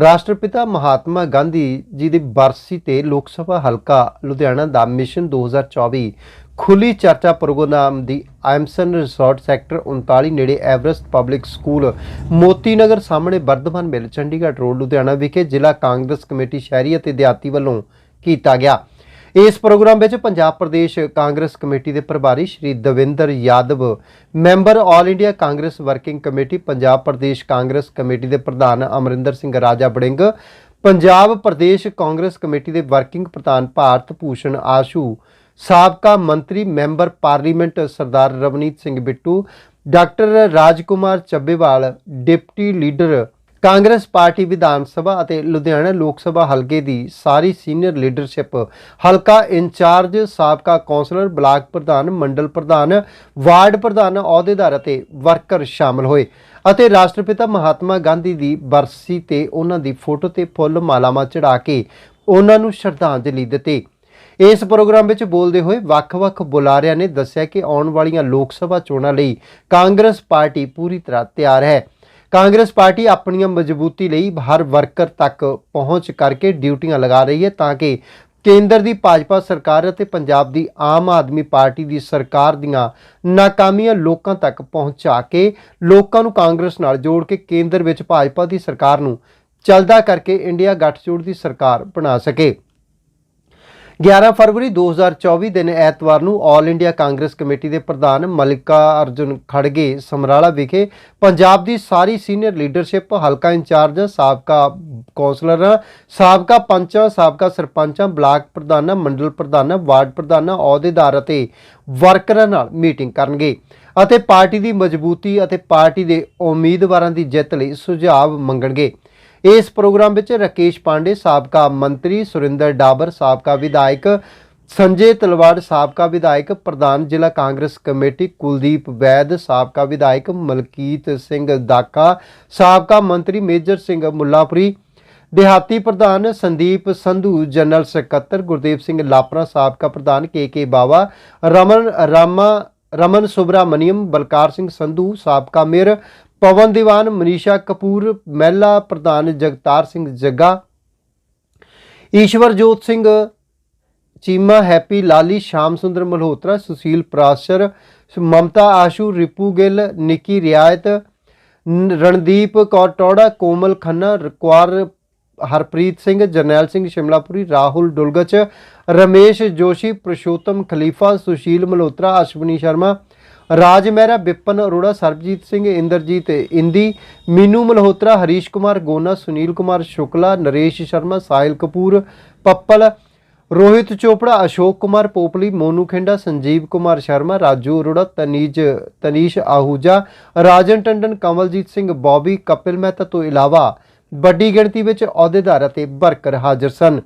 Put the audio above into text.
ਰਾਸ਼ਟਰਪਿਤਾ ਮਹਾਤਮਾ ਗਾਂਧੀ ਜੀ ਦੀ ਬਰਸੀ ਤੇ ਲੋਕ ਸਭਾ ਹਲਕਾ ਲੁਧਿਆਣਾ ਦਾ ਮਿਸ਼ਨ 2024 ਖੁੱਲੀ ਚਰਚਾ ਪ੍ਰੋਗਰਾਮ ਦੀ ਐਮਸਨ ਰਿਸੋਰਟ ਸੈਕਟਰ 39 ਨੇੜੇ Everest public school Moti Nagar ਸਾਹਮਣੇ ਵਰਧਮਾਨ ਮਿਲ ਚੰਡੀਗੜ੍ਹ ਰੋਡ ਲੁਧਿਆਣਾ ਵਿਖੇ ਜ਼ਿਲ੍ਹਾ ਕਾਂਗਰਸ ਕਮੇਟੀ ਸ਼ਹਿਰੀ ਅਤੇ ਦਿਹਾਤੀ ਵੱਲੋਂ ਕੀਤਾ ਗਿਆ। ਇਸ ਪ੍ਰੋਗਰਾਮ ਵਿੱਚ ਪੰਜਾਬ ਪ੍ਰਦੇਸ਼ ਕਾਂਗਰਸ ਕਮੇਟੀ ਦੇ ਪ੍ਰਭਾਰੀ Shri Davinder Yadav, member all India Congress working committee, Punjab Pradesh Congress committee ਦੇ ਪ੍ਰਧਾਨ ਅਮਰਿੰਦਰ ਸਿੰਘ ਰਾਜਾ ਬੜਿੰਗ ਪੰਜਾਬ ਪ੍ਰਦੇਸ਼ ਕਾਂਗਰਸ ਕਮੇਟੀ ਦੇ ਵਰਕਿੰਗ ਪ੍ਰਧਾਨ ਭਾਰਤ ਭੂਸ਼ਣ ਆਸ਼ੂ, ਸਾਬਕਾ ਮੰਤਰੀ member parliament Sardar Ravneet Singh Bittu, doctor Rajkumar Chabbewal, deputy leader Congress party Vidhan Sabha ਅਤੇ ਲੁਧਿਆਣਾ ਲੋਕ ਸਭਾ ਹਲਕੇ ਦੀ ਸਾਰੀ ਸੀਨੀਅਰ ਲੀਡਰਸ਼ਿਪ, ਹਲਕਾ ਇੰਚਾਰਜ, ਸਾਬਕਾ ਕੌਂਸਲਰ, ਬਲਾਕ ਪ੍ਰਧਾਨ, ਮੰਡਲ ਪ੍ਰਧਾਨ, ਵਾਰਡ ਪ੍ਰਧਾਨ, ਅਹੁਦੇਦਾਰ ਅਤੇ ਵਰਕਰ ਸ਼ਾਮਲ ਹੋਏ ਅਤੇ ਰਾਸ਼ਟਰਪਿਤਾ ਮਹਾਤਮਾ ਗਾਂਧੀ ਦੀ ਬਰਸੀ ਤੇ ਉਹਨਾਂ ਦੀ ਫੋਟੋ ਤੇ ਫੁੱਲ ਮਾਲਾਵਾਂ ਚੜਾ ਕੇ ਉਹਨਾਂ ਨੂੰ ਸ਼ਰਧਾਂਜਲੀ ਦਿੱਤੀ। ਇਸ ਪ੍ਰੋਗਰਾਮ ਵਿੱਚ ਬੋਲਦੇ ਹੋਏ ਵੱਖ-ਵੱਖ ਬੁਲਾਰਿਆਂ ਨੇ ਦੱਸਿਆ ਕਿ ਆਉਣ ਵਾਲੀਆਂ ਲੋਕ ਸਭਾ ਚੋਣਾਂ ਲਈ ਕਾਂਗਰਸ ਪਾਰਟੀ ਪੂਰੀ ਤਰ੍ਹਾਂ ਤਿਆਰ ਹੈ। ਕਾਂਗਰਸ ਪਾਰਟੀ ਆਪਣੀਆਂ ਮਜ਼ਬੂਤੀ ਲਈ ਹਰ ਵਰਕਰ ਤੱਕ ਪਹੁੰਚ ਕਰਕੇ ਡਿਊਟੀਆਂ ਲਗਾ ਰਹੀ ਹੈ ਤਾਂ ਕਿ ਕੇਂਦਰ ਦੀ ਭਾਜਪਾ ਸਰਕਾਰ ਅਤੇ ਪੰਜਾਬ ਦੀ ਆਮ ਆਦਮੀ ਪਾਰਟੀ ਦੀ ਸਰਕਾਰ ਦੀਆਂ ਨਾਕਾਮੀਆਂ ਲੋਕਾਂ ਤੱਕ ਪਹੁੰਚਾ ਕੇ ਲੋਕਾਂ ਨੂੰ ਕਾਂਗਰਸ ਨਾਲ ਜੋੜ ਕੇ ਕੇਂਦਰ ਵਿੱਚ ਭਾਜਪਾ ਦੀ ਸਰਕਾਰ ਨੂੰ ਚਲਦਾ ਕਰਕੇ ਇੰਡੀਆ ਗੱਠਜੋੜ ਦੀ ਸਰਕਾਰ ਬਣਾ ਸਕੇ। 11 ਫਰਵਰੀ 2024 ਦਿਨ ਐਤਵਾਰ ਨੂੰ ਆਲ ਇੰਡੀਆ ਕਾਂਗਰਸ ਕਮੇਟੀ ਦੇ ਪ੍ਰਧਾਨ ਮਲਿਕਾ ਅਰਜੁਨ ਖੜਗੇ ਸਮਰਾਲਾ ਵਿਖੇ ਪੰਜਾਬ ਦੀ ਸਾਰੀ ਸੀਨੀਅਰ ਲੀਡਰਸ਼ਿਪ ਹਲਕਾ ਇੰਚਾਰਜ, ਸਾਬਕਾ ਕੌਂਸਲਰ, ਸਾਬਕਾ ਪੰਚਾਂ, ਸਾਬਕਾ ਸਰਪੰਚਾਂ, ਬਲਾਕ ਪ੍ਰਧਾਨਾਂ, ਮੰਡਲ ਪ੍ਰਧਾਨਾਂ, ਵਾਰਡ ਪ੍ਰਧਾਨਾਂ, ਅਹੁਦੇਦਾਰ ਅਤੇ ਵਰਕਰਾਂ ਨਾਲ ਮੀਟਿੰਗ ਕਰਨਗੇ ਅਤੇ ਪਾਰਟੀ ਦੀ ਮਜ਼ਬੂਤੀ ਅਤੇ ਪਾਰਟੀ ਦੇ ਉਮੀਦਵਾਰਾਂ ਦੀ ਜਿੱਤ ਲਈ ਸੁਝਾਅ ਮੰਗਣਗੇ। ਇਸ ਪ੍ਰੋਗਰਾਮ ਵਿੱਚ ਰਾਕੇਸ਼ ਪਾਂਡੇ, ਸਾਬਕਾ ਮੰਤਰੀ ਸੁਰਿੰਦਰ ਡਾਬਰ, ਸਾਬਕਾ ਵਿਧਾਇਕ ਸੰਜੇ ਤਲਵਾੜ, ਸਾਬਕਾ ਵਿਧਾਇਕ ਪ੍ਰਧਾਨ ਜ਼ਿਲ੍ਹਾ ਕਾਂਗਰਸ ਕਮੇਟੀ ਕੁਲਦੀਪ ਵੈਦ, ਸਾਬਕਾ ਵਿਧਾਇਕ ਮਲਕੀਤ ਸਿੰਘ ਦਾਕਾ, ਸਾਬਕਾ ਮੰਤਰੀ ਮੇਜਰ ਸਿੰਘ ਮੁੱਲਾਪੁਰੀ, ਦਿਹਾਤੀ ਪ੍ਰਧਾਨ ਸੰਦੀਪ ਸੰਧੂ, ਜਨਰਲ ਸਕੱਤਰ ਗੁਰਦੇਵ ਸਿੰਘ ਲਾਪਰਾ, ਸਾਬਕਾ ਪ੍ਰਧਾਨ ਕੇ ਕੇ ਬਾਵਾ, ਰਮਨ ਰਾਮਾ, ਰਮਨ ਸੁਬਰਾਮਨੀਅਮ, ਬਲਕਾਰ ਸਿੰਘ ਸੰਧੂ, ਸਾਬਕਾ ਮੇਅਰ ਪਵਨ ਦੀਵਾਨ, ਮਨੀਸ਼ਾ ਕਪੂਰ, ਮਹਿਲਾ ਪ੍ਰਧਾਨ ਜਗਤਾਰ ਸਿੰਘ ਜੱਗਾ, ਈਸ਼ਵਰਜੋਤ ਸਿੰਘ ਚੀਮਾ, ਹੈਪੀ ਲਾਲੀ, ਸ਼ਾਮ ਸੁੰਦਰ ਮਲਹੋਤਰਾ, ਸੁਸ਼ੀਲ ਪ੍ਰਾਸ਼ਰ, ਮਮਤਾ ਆਸ਼ੂ, ਰਿਪੂ ਗਿੱਲ, ਨਿੱਕੀ ਰਿਆਇਤ ਰਣਦੀਪ ਕੌਰ ਟੌੜਾ, ਕੋਮਲ ਖੰਨਾ, ਰਕਵਾਰ ਹਰਪ੍ਰੀਤ ਸਿੰਘ, ਜਰਨੈਲ ਸਿੰਘ ਸ਼ਿਮਲਾਪੁਰੀ, ਰਾਹੁਲ ਡੁਲਗਚ, ਰਮੇਸ਼ ਜੋਸ਼ੀ, ਪ੍ਰਸ਼ੋਤਮ ਖਲੀਫਾ, ਸੁਸ਼ੀਲ ਮਲਹੋਤਰਾ, ਅਸ਼ਵਨੀ ਸ਼ਰਮਾ ਰਾਜ ਮਹਿਰਾ ਵਿਪਨ ਅਰੋੜਾ, ਸਰਬਜੀਤ ਸਿੰਘ ਇੰਦਰਜੀਤ, ਇੰਦੀ, ਮੀਨੂ ਮਲਹੋਤਰਾ, ਹਰੀਸ਼ ਕੁਮਾਰ ਗੋਨਾ, ਸੁਨੀਲ ਕੁਮਾਰ ਸ਼ੁਕਲਾ, ਨਰੇਸ਼ ਸ਼ਰਮਾ ਸਾਹਿਲ ਕਪੂਰ, ਪੱਪਲ, ਰੋਹਿਤ ਚੋਪੜਾ, ਅਸ਼ੋਕ ਕੁਮਾਰ ਪੋਪਲੀ, ਮੋਨੂ ਖਿੰਡਾ, ਸੰਜੀਵ ਕੁਮਾਰ ਸ਼ਰਮਾ, ਰਾਜੂ ਅਰੋੜਾ, ਤਨੀਜ, ਤਨੀਸ਼ ਆਹੂਜਾ, ਰਾਜਨ ਟੰਡਨ, ਕਮਲਜੀਤ ਸਿੰਘ ਬੌਬੀ, ਕਪਿਲ ਮਹਿਤਾ ਤੋਂ ਇਲਾਵਾ ਵੱਡੀ ਗਿਣਤੀ ਵਿੱਚ ਅਹੁਦੇਦਾਰ ਅਤੇ ਵਰਕਰ ਹਾਜ਼ਰ ਸਨ।